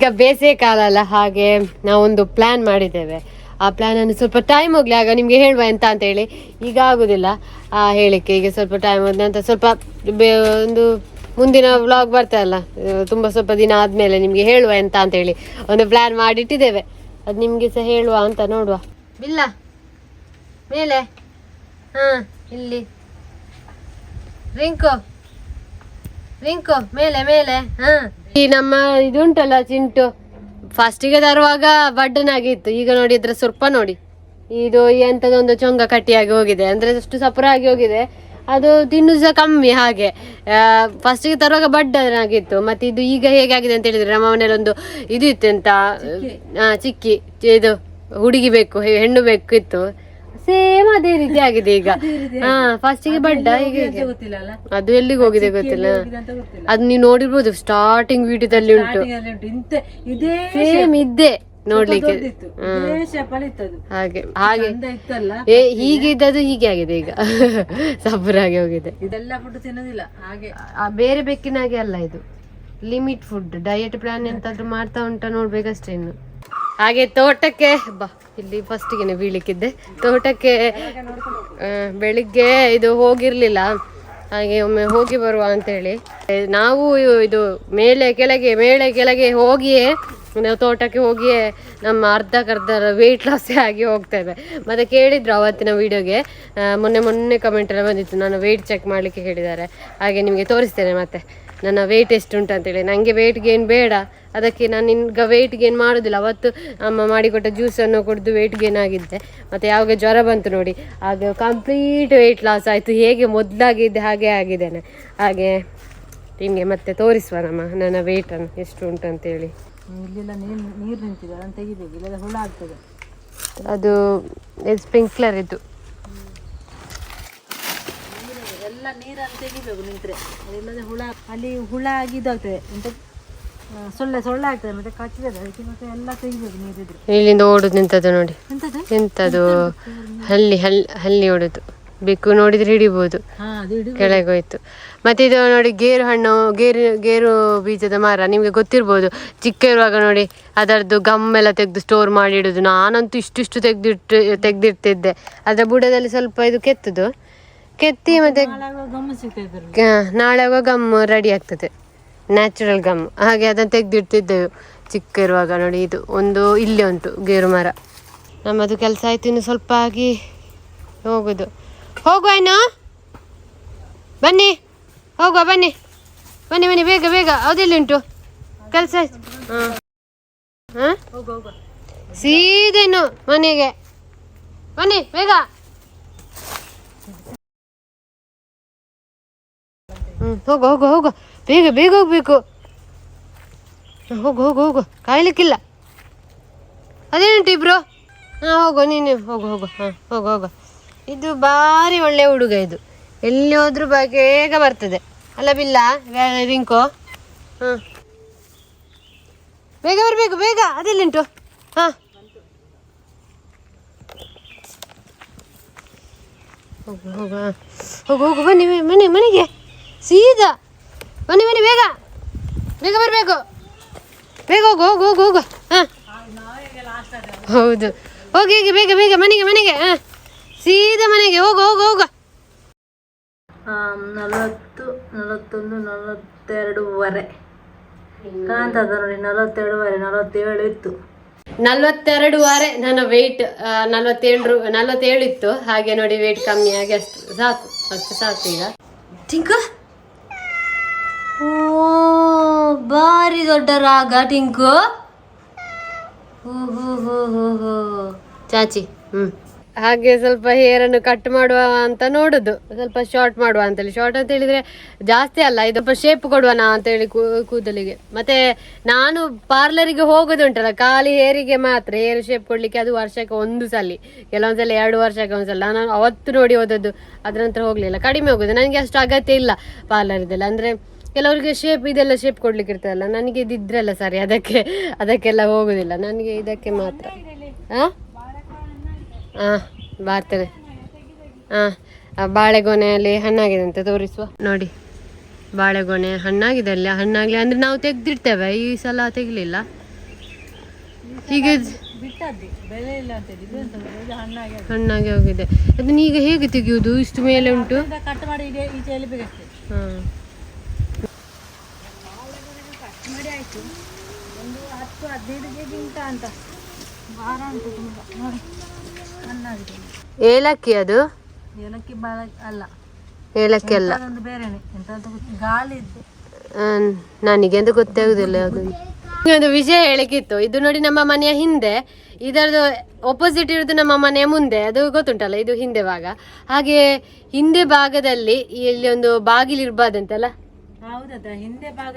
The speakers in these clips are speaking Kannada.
ಈಗ ಬೇಸಿಗೆ ಕಾಲ ಅಲ್ಲ ಹಾಗೆ ನಾವೊಂದು ಪ್ಲಾನ್ ಮಾಡಿದ್ದೇವೆ. ಆ ಪ್ಲಾನ್ ಅನ್ನು ಸ್ವಲ್ಪ ಟೈಮ್ ಹೋಗ್ಲಿ, ಆಗ ನಿಮಗೆ ಹೇಳುವ ಎಂತ ಅಂತ ಹೇಳಿ. ಈಗ ಆಗುದಿಲ್ಲ ಆ ಹೇಳಿಕೆ ಈಗ ಸ್ವಲ್ಪ ಟೈಮ್ ಹೋದ ನಂತರ ಸ್ವಲ್ಪ ಒಂದು ಮುಂದಿನ ವ್ಲಾಗ್ ಬರ್ತಲ್ಲ ತುಂಬ ಸ್ವಲ್ಪ ದಿನ ಆದ್ಮೇಲೆ ನಿಮಗೆ ಹೇಳುವ ಎಂತ ಅಂತ ಹೇಳಿ ಒಂದು ಪ್ಲಾನ್ ಮಾಡಿಟ್ಟಿದ್ದೇವೆ. ಅದು ನಿಮಗೆ ಸಹ ಹೇಳುವ ಅಂತ ನೋಡುವ. ಬಿಲ್ಲ, ಮೇಲೆ. ಹಾ, ಇಲ್ಲಿ. ರಿಂಕು. ರಿಂಕು, ಮೇಲೆ ಮೇಲೆ. ಹಾ. ಈ ನಮ್ಮ ಇದುಂಟಲ್ಲ ಚಿಂಟು. ಫಸ್ಟಿಗೆ ತರುವಾಗ ಬಡ್ಡನಾಗಿತ್ತು. ಈಗ ನೋಡಿ ನೋಡಿದ್ರೆ ಸ್ವಲ್ಪ ನೋಡಿ. ಇದು ಎಂತದೊಂದು ಚೊಂಗ ಕಟ್ಟಿಯಾಗಿ ಹೋಗಿದೆ. ಅಂದ್ರೆ ಅಷ್ಟು ಸಪುರ ಆಗಿ ಹೋಗಿದೆ. ಅದು ತಿನ್ನು ಸಹ ಕಮ್ಮಿ ಹಾಗೆ. ಫಸ್ಟಿಗೆ ತರುವಾಗ ಬಡ್ಡನಾಗಿತ್ತು. ಮತ್ತೆ ಇದು ಈಗ ಹೇಗಾಗಿದೆ ಅಂತ ಹೇಳಿದ್ರೆ ನಮ್ಮ ಮನೇಲಿ ಒಂದು ಇದು ಇತ್ತು ಎಂತ? ಚಿಕ್ಕಿ. ಇದು ಹುಡುಗಿ ಬೇಕು ಹೆಣ್ಣು ಬೇಕು ಇತ್ತು ಸೇಮ್ ಅದೇ ರೀತಿ ಆಗಿದೆ ಈಗ. ಹಾ ಬಡ್ಡ ಹೀಗೆ. ಗೊತ್ತಿಲ್ಲ ಅಲ್ಲ ಅದು ಎಲ್ಲಿಗೆ ಹೋಗಿದೆ ಗೊತ್ತಿಲ್ಲ. ಅದ್ ನೀವು ನೋಡಿರ್ಬೋದು ಸ್ಟಾರ್ಟಿಂಗ್ ವಿಡಿಯೋದಲ್ಲಿ ಉಂಟು. ಸೇಮ್ ಇದ್ದೆ ನೋಡ್ಲಿಕ್ಕೆ. ಹಾಗೆ ಹಾಗೆ. ಏ ಹೀಗೆ ಇದ್ದದ್ದು ಹೀಗೆ ಆಗಿದೆ ಈಗ. ಸಬ್ಬರಾಗಿ ಹೋಗಿದೆ. ಇದೆಲ್ಲ ಫುಡ್ ತಿನ್ನೋದಿಲ್ಲ ಹಾಗೆ. ಬೇರೆ ಬೆಕ್ಕಿನಾಗೆ ಅಲ್ಲ ಇದು. ಲಿಮಿಟ್ ಫುಡ್ ಡಯಟ್ ಪ್ಲಾನ್ ಎಂತಾದ್ರೂ ಮಾಡ್ತಾ ಉಂಟಾ ನೋಡ್ಬೇಕಷ್ಟೇ ಇನ್ನು. ಹಾಗೆ ತೋಟಕ್ಕೆ, ಬಾ, ಇಲ್ಲಿ ಫಸ್ಟಿಗೆ ಬೀಳಿಕ್ಕಿದ್ದೆ ತೋಟಕ್ಕೆ ಬೆಳಿಗ್ಗೆ ಇದು ಹೋಗಿರ್ಲಿಲ್ಲ. ಹಾಗೆ ಒಮ್ಮೆ ಹೋಗಿ ಬರುವ ಅಂತೇಳಿ. ನಾವು ಇದು ಮೇಲೆ ಕೆಳಗೆ ಮೇಲೆ ಕೆಳಗೆ ಹೋಗಿಯೇ, ನಾವು ತೋಟಕ್ಕೆ ಹೋಗಿಯೇ ನಮ್ಮ ಅರ್ಧಕ್ಕರ್ಧ ವೆಯ್ಟ್ ಲಾಸ್ ಆಗಿ ಹೋಗ್ತೇವೆ ಮತ್ತೆ ಕೇಳಿದ್ರು ಅವತ್ತಿನ ವಿಡಿಯೋಗೆ. ಮೊನ್ನೆ ಮೊನ್ನೆ ಕಮೆಂಟ್ ಎಲ್ಲ ಬಂದಿತ್ತು. ನಾನು ವೆಯ್ಟ್ ಚೆಕ್ ಮಾಡಲಿಕ್ಕೆ ಹೇಳಿದ್ದಾರೆ ಹಾಗೆ ನಿಮಗೆ ತೋರಿಸ್ತೇನೆ ಮತ್ತೆ. ನನ್ನ ವೆಯ್ಟ್ ಎಷ್ಟು ಉಂಟು ಅಂತೇಳಿ ನನಗೆ ವೆಯ್ಟ್ ಗೇನ್ ಬೇಡ. ಅದಕ್ಕೆ ನಾನು ಈಗ ವೆಯ್ಟ್ ಗೇನ್ ಮಾಡೋದಿಲ್ಲ. ಅವತ್ತು ಅಮ್ಮ ಮಾಡಿಕೊಟ್ಟ ಜ್ಯೂಸನ್ನು ಕುಡಿದು ವೆಯ್ಟ್ ಗೇನ್ ಆಗಿದ್ದೆ. ಮತ್ತು ಯಾವಾಗ ಜ್ವರ ಬಂತು ನೋಡಿ. ಹಾಗೆ ಕಂಪ್ಲೀಟ್ ವೆಯ್ಟ್ ಲಾಸ್ ಆಯಿತು. ಹೇಗೆ ಮೊದಲಾಗಿದ್ದೆ ಹಾಗೆ ಆಗಿದ್ದೇನೆ. ಹಾಗೆ ನಿಮಗೆ ಮತ್ತೆ ತೋರಿಸುವ ನಮ್ಮ ನನ್ನ ವೆಯ್ಟನ್ನು ಎಷ್ಟು ಉಂಟು ಅಂತೇಳಿ ಇಲ್ಲೆಲ್ಲ ನೀರು ನೀರು ನಿಂತಿದೆ. ಅದನ್ನು ತೆಗಿಬೇಕು. ಇಲ್ಲೆಲ್ಲ ಹುಳ ಆಗ್ತದೆ. ಅದು ಸ್ಪ್ರಿಂಕ್ಲರ್ ಇದು ಎಲ್ಲ ನೀರನ್ನು ತೆಗಿಬೇಕು ನಿಂತರೆ. ಅದಿಲ್ಲದೆ ಹುಳ ಅಲ್ಲಿ ಹುಳ ಆಗಿ ಇದಾಗ್ತದೆ ಎಂತ ಆ, ಸೊಳ್ಳೆ ಸೊಳ್ಳೆ ಆಗ್ತದೆ. ಮತ್ತೆ ಕಚ್ಚಿದೆ ಅದಕ್ಕೆ ಮತ್ತೆ ಎಲ್ಲ ತೆಗಿಬೇಕು ನೀರಿದ್ರೆ. ಇಲ್ಲಿಂದ ಓಡುದು ನಿಂತದ್ದು ನೋಡಿ. ಎಂತದು ಹಲ್ಲಿ ಹಲ್ ಹಲ್ಲಿ ಓಡುದು. ಬೆಕ್ಕು ನೋಡಿದ್ರೆ ಹಿಡಿಬೋದು. ಕೆಳಗೆ ಹೋಯ್ತು ಮತ್ತೆ ಇದು ನೋಡಿ ಗೇರು ಹಣ್ಣು ಗೇರು ಗೇರು ಬೀಜದ ಮರ. ನಿಮಗೆ ಗೊತ್ತಿರ್ಬೋದು. ಚಿಕ್ಕ ಇರುವಾಗ ನೋಡಿ ಅದರದ್ದು ಎಲ್ಲ ತೆಗೆದು ಸ್ಟೋರ್ ಮಾಡಿ ಇಡೋದು. ನಾನಂತೂ ಇಷ್ಟಿಷ್ಟು ತೆಗೆದಿಟ್ಟು ತೆಗೆದಿಡ್ತಿದ್ದೆ ಅದರ ಬುಡದಲ್ಲಿ ಸ್ವಲ್ಪ ಇದು ಕೆತ್ತದು. ಕೆತ್ತಿ ಮತ್ತೆ ನಾಳೆ ಆಗುವ ಗಮ್ ರೆಡಿ ಆಗ್ತದೆ. ನ್ಯಾಚುರಲ್ ಗಮ್ ಹಾಗೆ ಅದನ್ನು ತೆಗೆದಿಡ್ತಿದ್ದೆವು. ಚಿಕ್ಕ ಇರುವಾಗ ನೋಡಿ ಇದು ಒಂದು ಇಲ್ಲೇ ಉಂಟು ಗೇರು ಮರ. ನಮ್ಮದು ಕೆಲಸ ಆಯ್ತು ಇನ್ನು ಸ್ವಲ್ಪ ಆಗಿ ಹೋಗುದು. ಹೋಗುವ ಇನ್ನು? ಬನ್ನಿ. ಹೋಗುವ ಬನ್ನಿ. ಬನ್ನಿ ಬನ್ನಿ ಬೇಗ ಬೇಗ. ಅದೆಲ್ಲಿ ಉಂಟು? ಕೆಲಸ ಆಯ್ತು. ಹಾಂ. ಹಾಂ? ಹೋಗ ಹೋಗ ಸೀದಾ ಮನೆಗೆ. ಬನ್ನಿ ಬೇಗ. ಹೋಗು ಹೋಗು ಹೋಗು. ಬೇಗ ಬೇಗ ಹೋಗ್ಬೇಕು. ಹೋಗು ಹೋಗು ಹೋಗು. ಕಾಯ್ಲಿಕ್ಕಿಲ್ಲ. ಅದೇನುಂಟು ಇಬ್ರು ಹಾಂ ಹೋಗು ನೀನು ಹೋಗು ಹೋಗು. ಹಾಂ ಹೋಗು ಹೋಗು. ಇದು ಭಾರಿ ಒಳ್ಳೆ ಹುಡುಗ ಇದು. ಎಲ್ಲಿ ಹೋದ್ರೂ ಬೇಗ ಬರ್ತದೆ. ಅಲ್ಲ ಬಿಲ್ಲ ರಿಂಕು. ಹಾಂ. ಬೇಗ ಬರಬೇಕು ಬೇಗ. ಅದೆಲ್ಲುಂಟು ಹಾಂ. ಹೋಗು ಹೋಗು ಹೋಗು ಹೋಗು. ಬನ್ನಿ, ಮನೆ ಮನೆಗೆ. ಸೀದಾ. ಬನ್ನಿ ಬನ್ನಿ ಬೇಗ. ಬೇಗ ಬರಬೇಕು. ಬೇಗ ಹೋಗು ಹೋಗು ಹೋಗು ಹೋಗು. ಹಾಂ. ಹೌದು. ಹೋಗಿ ಹೋಗಿ ಬೇಗ ಬೇಗ ಮನೆಗೆ ಮನೆಗೆ. ಹಾಂ. ಸೀದಾ ಮನೆಗೆ. ಹೋಗು ಹೋಗು ಹೋಗು. ನಲವತ್ತು ನಲವತ್ತೊಂದು ನಲವತ್ತೆರಡುವರೆ ಕಾಣ್ತದ ನೋಡಿ ನಲವತ್ತೆರಡುವರೆ ನಲವತ್ತೇಳು ಇತ್ತು. ನಲ್ವತ್ತೆರಡುವರೆ ನನ್ನ ವೆಯ್ಟ್ ನಲ್ವತ್ತೇಳು ನಲ್ವತ್ತೇಳು ಇತ್ತು. ಹಾಗೆ ನೋಡಿ ವೆಯ್ಟ್ ಕಮ್ಮಿ ಆಗಿ ಅಷ್ಟು. ಸಾಕು ಅಷ್ಟು ಸಾಕು ಈಗ. ಟಿಂಕು? ಓ, ಭಾರಿ ದೊಡ್ಡ ರಾಗ ಟಿಂಕು. ಚಾಚಿ, ಹ್ಮ್. ಹಾಗೆ ಸ್ವಲ್ಪ ಹೇರ್ ಅನ್ನು ಕಟ್ ಮಾಡುವ ಅಂತ ನೋಡುದು. ಸ್ವಲ್ಪ ಶಾರ್ಟ್ ಮಾಡುವ ಅಂತ ಹೇಳಿ ಶಾರ್ಟ್ ಅಂತ ಹೇಳಿದ್ರೆ ಜಾಸ್ತಿ ಅಲ್ಲ, ಇದು ಸ್ವಲ್ಪ ಶೇಪ್ ಕೊಡುವನಾ ಅಂತ ಹೇಳಿ ಕೂದಲಿಗೆ. ಮತ್ತೆ ನಾನು ಪಾರ್ಲರಿಗೆ ಹೋಗೋದುಂಟಲ್ಲ, ಖಾಲಿ ಹೇರಿಗೆ ಮಾತ್ರ. ಹೇರ್ ಶೇಪ್ ಕೊಡ್ಲಿಕ್ಕೆ ಅದು ವರ್ಷಕ್ಕೆ ಒಂದು ಸಲ. ಕೆಲವೊಂದ್ಸಲ ಎರಡು ವರ್ಷಕ್ಕೆ ಒಂದ್ಸಲ. ನಾನು ಅವತ್ತು ನೋಡಿ ಹೋದದ್ದು. ಅದ್ರ ನಂತರ ಹೋಗ್ಲಿಲ್ಲ. ಕಡಿಮೆ ಹೋಗುದು. ನನಗೆ ಅಷ್ಟು ಅಗತ್ಯ ಇಲ್ಲ ಪಾರ್ಲರ್ ಇದೆಲ್ಲ ಅಂದ್ರೆ ಕೆಲವರಿಗೆ ಶೇಪ್ ಇದೆಲ್ಲ ಶೇಪ್ ಕೊಡ್ಲಿಕ್ಕೆ ಇರ್ತದಲ್ಲ ನನಗೆ ಇದಿದ್ರಲ್ಲ ಸರಿ ಅದಕ್ಕೆ ಅದಕ್ಕೆಲ್ಲ ಹೋಗುದಿಲ್ಲ ನನಗೆ ಇದಕ್ಕೆ ಮಾತ್ರ. ಹಾಂ ಹಾ ಹಾಂ ಬಾಳೆಗೊನೆಯಲ್ಲಿ ಹಣ್ಣಾಗಿದೆ ಅಂತ ತೋರಿಸುವ. ನೋಡಿ ಬಾಳೆಗೊನೆ ಹಣ್ಣಾಗಿದೆ ಅಲ್ಲಿ ಹಣ್ಣಾಗ್ಲಿ ಅಂದ್ರೆ ನಾವು ತೆಗೆದಿರ್ತೇವೆ ಈ ಸಲ ತೆಗಿಲಿಲ್ಲ. ಹೀಗೆ ಹಣ್ಣಾಗಿ ಹೋಗಿದೆ. ಅದನ್ನ ಈಗ ಹೇಗೆ ತೆಗೆಯುವುದು? ಇಷ್ಟು ಮೇಲೆ ಉಂಟು. ಹಾಂ. ಮಾಡಿ ಆಯ್ತು. ಒಂದು ಹತ್ತು ಹದಿನೈದು ಕೆ ಜಿ ಉಂಟ ಅಂತ. ಭಾರ ಉಂಟು ತುಂಬ. ನೋಡಿ ಏಲಕ್ಕಿ ಅದು? ಏಲಕ್ಕಿ ಬಾಳ ಅಲ್ಲ. ಏಲಕ್ಕಿ ಅಲ್ಲ. ಅದೊಂದು ಬೇರೆನೆ ಎಂತ ಗಾಳಿ ಇದ್ದು. ನನಗೆ ಅಂತ ಗೊತ್ತಾಗುದಿಲ್ಲ ಅದು. ಒಂದು ವಿಷಯ ಹೇಳಿಕ್ಕಿತ್ತು. ಇದು ನೋಡಿ ನಮ್ಮ ಮನೆಯ ಹಿಂದೆ. ಇದರದು ಒಪೋಸಿಟ್ ಇರೋದು ನಮ್ಮ ಮನೆಯ ಮುಂದೆ. ಅದು ಗೊತ್ತುಂಟಲ್ಲ ಇದು ಹಿಂದೆ ಭಾಗ. ಹಾಗೆ ಹಿಂದೆ ಭಾಗದಲ್ಲಿ ಇಲ್ಲಿ ಒಂದು ಬಾಗಿಲು ಇರ್ಬಾರ್ದಂತಲ್ಲ? ಹೌದದ ಹಿಂದೆ ಭಾಗ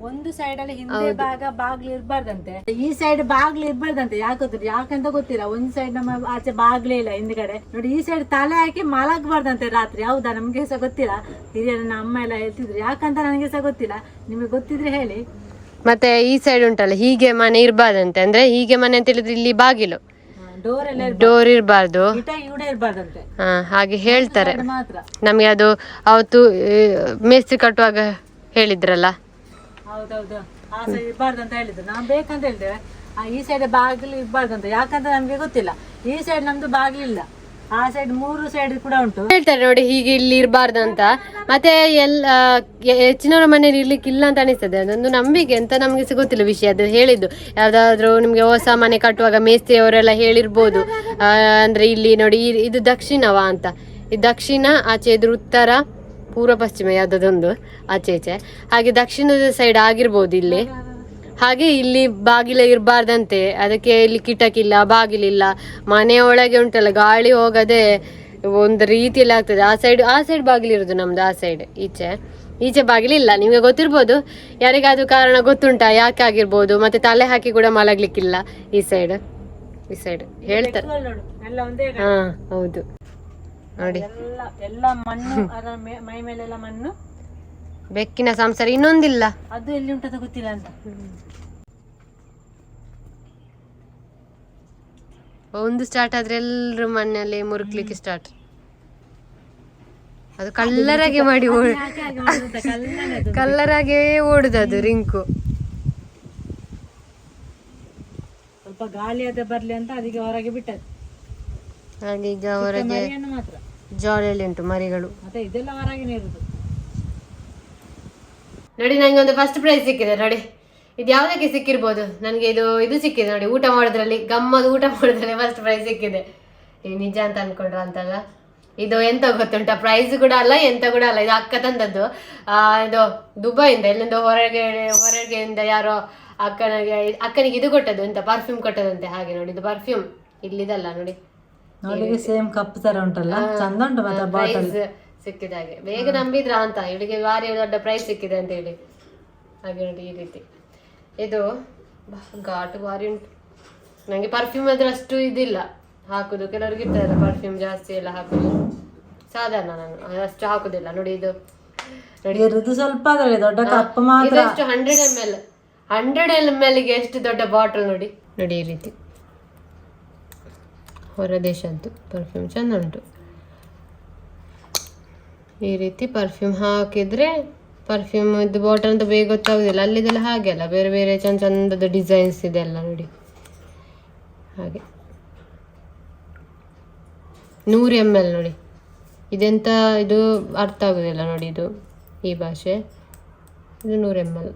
ಒಂದು ಸೈಡ್ ಅಲ್ಲಿ ಹಿಂದೆ ಭಾಗ ಬಾಗ್ಲು ಇರ್ಬಾರ್ದಂತೆ. ಈ ಸೈಡ್ ಬಾಗ್ಲು ಇರ್ಬಾರ್ದಂತೆ. ಯಾಕೆ ಯಾಕಂತ ಗೊತ್ತಿಲ್ಲ. ಒಂದ್ ಸೈಡ್ ನಮ್ಮ ಆಚೆ ಬಾಗ್ಲೇ ಇಲ್ಲ ಹಿಂದ್ಗಡೆ. ನೋಡಿ ಈ ಸೈಡ್ ತಲೆ ಹಾಕಿ ಮಲಗಬಾರ್ದಂತೆ ರಾತ್ರಿ. ಹೌದಾ? ನಮ್ಗೆ ಸಹ ಗೊತ್ತಿಲ್ಲ. ಹಿರಿಯರು ನಮ್ಮ ಅಮ್ಮ ಎಲ್ಲ ಹೇಳ್ತಿದ್ರು. ಯಾಕಂತ ನನಗೆ ಸಹ ಗೊತ್ತಿಲ್ಲ. ನಿಮಗೆ ಗೊತ್ತಿದ್ರೆ ಹೇಳಿ. ಮತ್ತೆ ಈ ಸೈಡ್ ಉಂಟಲ್ಲ ಹೀಗೆ ಮನೆ ಇರ್ಬಾರ್ದಂತೆ. ಅಂದ್ರೆ ಹೀಗೆ ಮನೆ ಅಂತ ಹೇಳಿದ್ರೆ ಇಲ್ಲಿ ಬಾಗಿಲು. ಡೋರ್ ಇರಬಾರ್ದು. ಹಾಗೆ ಹೇಳ್ತಾರೆ. ನಮಗೆ ಅದು ಅವತ್ತು ಮೇಸ್ತ್ರಿ ಕಟ್ಟುವಾಗ ಹೇಳಿದ್ರಲ್ಲ? ಇರ್ಬಾರ್ದಂತ ಹೇಳಿದ್ರು. ನಾವು ಬೇಕಂತ ಈ ಸೈಡ್ ಬಾಗಿಲು ಇರಬಾರ್ದಂತ. ಯಾಕಂದ್ರೆ ನಮ್ಗೆ ಗೊತ್ತಿಲ್ಲ. ಈ ಸೈಡ್ ನಮ್ದು ಬಾಗಿಲಿಲ್ಲ. ಆ ಸೈಡ್ ಮೂರು ಸೈಡ್ ಕೂಡ ಹೇಳ್ತಾರೆ ನೋಡಿ, ಹೀಗೆ ಇಲ್ಲಿ ಇರಬಾರ್ದು ಅಂತ. ಮತ್ತೆ ಎಲ್ಲ ಹೆಚ್ಚಿನವರ ಮನೇಲಿ ಇರ್ಲಿಕ್ಕೆ ಇಲ್ಲ ಅಂತ ಅನಿಸ್ತದೆ. ಅದೊಂದು ನಂಬಿಕೆ ಅಂತ ನಮಗೆ ಸಿಗೋತಿಲ್ಲ ವಿಷಯ. ಅದು ಹೇಳಿದ್ದು. ಯಾವ್ದಾದ್ರು ನಿಮ್ಗೆ ಹೊಸ ಮನೆ ಕಟ್ಟುವಾಗ ಮೇಸ್ತ್ರಿ ಅವರೆಲ್ಲ ಹೇಳಿರ್ಬೋದು ಅಂದ್ರೆ ಇಲ್ಲಿ ನೋಡಿ ಇದು ದಕ್ಷಿಣವಾ ಅಂತ. ಇದು ದಕ್ಷಿಣ, ಆಚೆ ಇದ್ರ ಉತ್ತರ, ಪೂರ್ವ ಪಶ್ಚಿಮ, ಯಾವ್ದದೊಂದು, ಆಚೆ ಈಚೆ. ಹಾಗೆ ದಕ್ಷಿಣದ ಸೈಡ್ ಆಗಿರ್ಬೋದು ಇಲ್ಲಿ. ಹಾಗೆ ಇಲ್ಲಿ ಬಾಗಿಲ ಇರಬಾರ್ದಂತೆ. ಅದಕ್ಕೆ ಇಲ್ಲಿ ಕಿಟಕಿಲ್ಲ ಬಾಗಿಲಿಲ್ಲ. ಮನೆ ಒಳಗೆ ಉಂಟಲ್ಲ ಗಾಳಿ ಹೋಗದೆ ಒಂದು ರೀತಿಯಲ್ಲಿ ಆಗ್ತದೆ. ಆ ಸೈಡ್ ಆ ಸೈಡ್ ಬಾಗಿಲಿರೋದು ನಮ್ದು ಆ ಸೈಡ್ ಈಚೆ. ಈಚೆ ಬಾಗಿಲಿಲ್ಲ ನಿಮಗೆ ಗೊತ್ತಿರ್ಬೋದು. ಯಾರಿಗಾದ್ರೂ ಕಾರಣ ಗೊತ್ತುಂಟಾ? ಯಾಕೆ ಆಗಿರ್ಬೋದು? ಮತ್ತೆ ತಲೆ ಹಾಕಿ ಕೂಡ ಮಲಗ್ಲಿಕ್ಕಿಲ್ಲ ಈ ಸೈಡ್ ಈ ಸೈಡ್ ಹೇಳ್ತಾರೆ ನೋಡು. ಎಲ್ಲ ಒಂದೇ ಹಾ ಹೌದು. ನೋಡಿ. ಎಲ್ಲ ಮಣ್ಣು ಮೈ ಮೇಲೆಲ್ಲ ಮಣ್ಣು. ಬೆಕ್ಕಿನ ಸಂಸಾರ ಇನ್ನೊಂದಿಲ್ಲ. ಅದು ಎಲ್ಲಿ ಉಂಟದ ಗೊತ್ತಿಲ್ಲ ಅಂತ. ಒಂದು ಸ್ಟಾರ್ಟ್ ಆದ್ರೆ ಎಲ್ಲರೂ ಮನೆಯಲ್ಲಿ ಮುರುಕ್ಲಿಕ್ಕೆ ಸ್ಟಾರ್ಟ್ ಅದು ಕಲ್ಲರಾಗೆ ಮಾಡಿ ಓಡ್. ಕಲ್ಲರಾಗೆ ಓಡುದು ಅದು ರಿಂಕು. ಸ್ವಲ್ಪ ಗಾಳಿ ಅದ ಬರ್ಲಿ ಅಂತ ಅದಕ್ಕೆ ಹೊರಗೆ ಬಿಟ್ಟದ್ದು. ಹಾಗೆ ಈಗ ಹೊರಗೆ ಜಾಲಿಯಲ್ಲಿ ಉಂಟು ಮರಿಗಳು. ಮತ್ತೆ ಇದೆಲ್ಲ ಹೊರಗೆ ಇರುದು ನೋಡಿ ನನಗೆ ಒಂದು ಫಸ್ಟ್ ಪ್ರೈಸ್ ಸಿಕ್ಕಿದೆ ನೋಡಿ. ಇದು ಯಾವುದಕ್ಕೆ ಸಿಕ್ಕಿರ್ಬೋದು? ನನಗೆ ಇದು ಇದು ಸಿಕ್ಕಿದೆ ನೋಡಿ ಊಟ ಮಾಡೋದ್ರಲ್ಲಿ ಗಮ್ಮದ ಊಟ ಮಾಡೋದ್ರಲ್ಲಿ ಫಸ್ಟ್ ಪ್ರೈಸ್ ಸಿಕ್ಕಿದೆ. ಈ ನಿಜ ಅಂತ ಅನ್ಕೊಂಡ್ರ ಅಂತಲ್ಲ? ಇದು ಎಂತ ಗೊತ್ತುಂಟ? ಪ್ರೈಸ್ ಕೂಡ ಅಲ್ಲ ಎಂತ ಕೂಡ ಅಲ್ಲ. ಇದು ಅಕ್ಕ ತಂದದ್ದು. ಆ, ಇದು ದುಬೈಯಿಂದ ಇಲ್ಲಿಂದ ಹೊರಗೆ ಹೊರಗೆಯಿಂದ ಯಾರೋ ಅಕ್ಕನಿಗೆ ಅಕ್ಕನಿಗೆ ಇದು ಕೊಟ್ಟದ್ದು ಎಂತ ಪರ್ಫ್ಯೂಮ್ ಕೊಟ್ಟದಂತೆ. ಹಾಗೆ ನೋಡಿ ಇದು ಪರ್ಫ್ಯೂಮ್ ಇಲ್ಲಿದಲ್ಲ ನೋಡಿ. ಸೇಮ್ ಕಪ್ ತರ ಉಂಟಲ್ಲ? ಚಂದ ಉಂಟು ಸಿಕ್ಕಿದ ಹಾಗೆ ಬೇಗ ನಂಬಿದ್ರ ಅಂತ ಇವಳಿಗೆ ಭಾರಿ ದೊಡ್ಡ ಪ್ರೈಸ್ ಸಿಕ್ಕಿದೆ ಅಂತ ಹೇಳಿ. ಹಾಗೆ ನೋಡಿ ಈ ರೀತಿ. ಇದು ಘಾಟು ಭಾರಿ ಉಂಟು. ನಂಗೆ ಪರ್ಫ್ಯೂಮ್ ಆದ್ರೆ ಅಷ್ಟು ಇದಿಲ್ಲ. ಹಾಕುದು. ಕೆಲವ್ರಿಗೆ ಇರ್ತದಲ್ಲ ಪರ್ಫ್ಯೂಮ್ ಜಾಸ್ತಿ ಎಲ್ಲ ಹಾಕುದು. ಸಾಧಾರಣ ನಾನು ಅಷ್ಟು ಹಾಕುದಿಲ್ಲ. ನೋಡಿ ಇದು. ನೋಡಿ. ಇರುದು ಸ್ವಲ್ಪ ಅದರಲ್ಲಿ ದೊಡ್ಡ ಕಪ್ ಮಾತ್ರ. ಎಷ್ಟು hundred M L hundred M ಎಲ್ಗೆ ಎಷ್ಟು ದೊಡ್ಡ ಬಾಟಲ್ ನೋಡಿ. ನೋಡಿ ಈ ರೀತಿ. ಹೊರ ದೇಶದ್ದು ಪರ್ಫ್ಯೂಮ್ ಚಂದ ಉಂಟು. ಈ ರೀತಿ ಪರ್ಫ್ಯೂಮ್ ಹಾಕಿದ್ರೆ ಪರ್ಫ್ಯೂಮ್ ಇದು ಬಾಟಲ್ ಅಂತ ಬೇಗ ಗೊತ್ತಾಗೋದಿಲ್ಲ. ಅಲ್ಲಿದೆಲ್ಲ ಹಾಗೆ ಅಲ್ಲ, ಬೇರೆ ಬೇರೆ ಚಂದ ಚಂದದ ಡಿಸೈನ್ಸ್ ಇದೆ ಎಲ್ಲ ನೋಡಿ. ಹಾಗೆ. ನೂರು ಎಂ ಎಲ್ ನೋಡಿ. ಇದೆಂತ ಇದು ಅರ್ಥ ಆಗೋದಿಲ್ಲ ನೋಡಿ ಇದು ಈ ಭಾಷೆ. ಇದು ನೂರು ಎಂ ಎಲ್